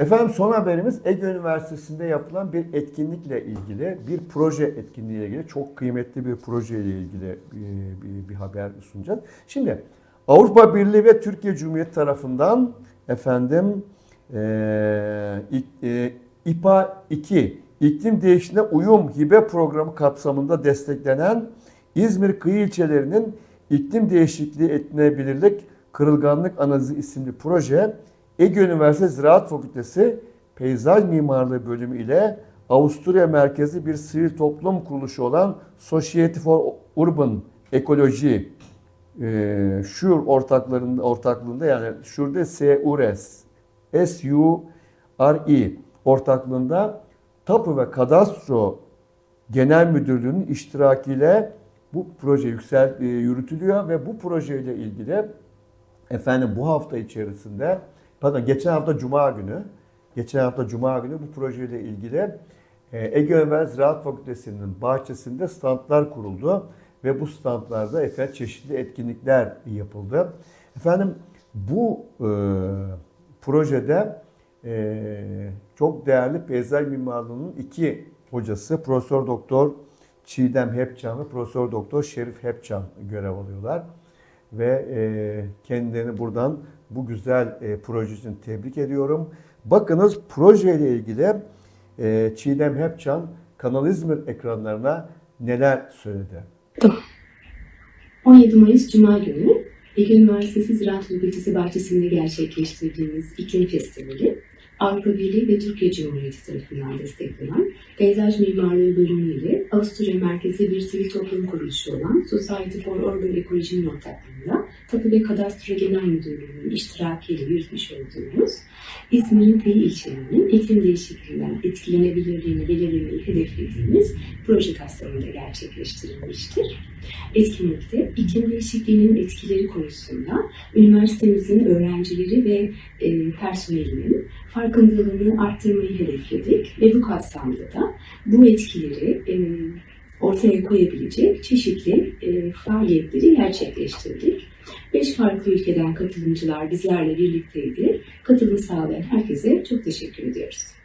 Efendim son haberimiz Ege Üniversitesi'nde yapılan bir etkinlikle ilgili, bir proje etkinliğiyle ilgili, çok kıymetli bir projeyle ilgili e, bir, bir haber sunacağız. Şimdi Avrupa Birliği ve Türkiye Cumhuriyeti tarafından efendim e, e, İPA 2 iklim değişikliğine uyum hibe programı kapsamında desteklenen İzmir kıyı ilçelerinin iklim değişikliği etkilenebilirlik kırılganlık analizi isimli proje Ege Üniversitesi Ziraat Fakültesi Peyzaj Mimarlığı bölümü ile Avusturya merkezli bir sivil toplum kuruluşu olan Society for Urban Ecology e, Şur ortaklarında ortaklığında yani şurada SURES S-U-R-E ortaklığında Tapu ve Kadastro Genel Müdürlüğü'nün iştirakiyle bu proje yüksel e, yürütülüyor ve bu projeyle ilgili efendim bu hafta içerisinde pardon geçen hafta cuma günü geçen hafta cuma günü bu projeyle ilgili e, Ege Üniversitesi Ziraat Fakültesi'nin bahçesinde standlar kuruldu ve bu standlarda efendim çeşitli etkinlikler yapıldı. Efendim bu e, projede e, çok değerli peyzaj mimarlığının iki hocası Profesör Doktor Çiğdem Hepcan ve Profesör Doktor Şerif Hepcan görev alıyorlar. Ve e, kendilerini buradan bu güzel e, proje tebrik ediyorum. Bakınız projeyle ilgili e, Çiğdem Hepcan Kanal İzmir ekranlarına neler söyledi. 17 Mayıs Cuma günü Ege Üniversitesi Ziraat Fakültesi bahçesinde gerçekleştirdiğimiz iklim festivali Avrupa Birliği ve Türkiye Cumhuriyeti tarafından desteklenen Peyzaj Mimarlığı bölümü ile Avusturya merkezi bir sivil toplum kuruluşu olan Society for Urban Ecology'nin ortaklığında Tapu ve Kadastro Genel Müdürlüğü'nün iştirakiyle yürütmüş olduğumuz İzmir'in kıyı ilçelerinin iklim değişikliğinden etkilenebilirliğini belirlemeyi hedeflediğimiz proje kapsamında gerçekleştirilmiştir. Etkinlikte iklim değişikliğinin etkileri konusunda üniversitemizin öğrencileri ve e, personelinin farkındalığını arttırmayı hedefledik ve bu kapsamda da bu etkileri e, ortaya koyabilecek çeşitli e, faaliyetleri gerçekleştirdik. Beş farklı ülkeden katılımcılar bizlerle birlikteydi. Katılım sağlayan herkese çok teşekkür ediyoruz.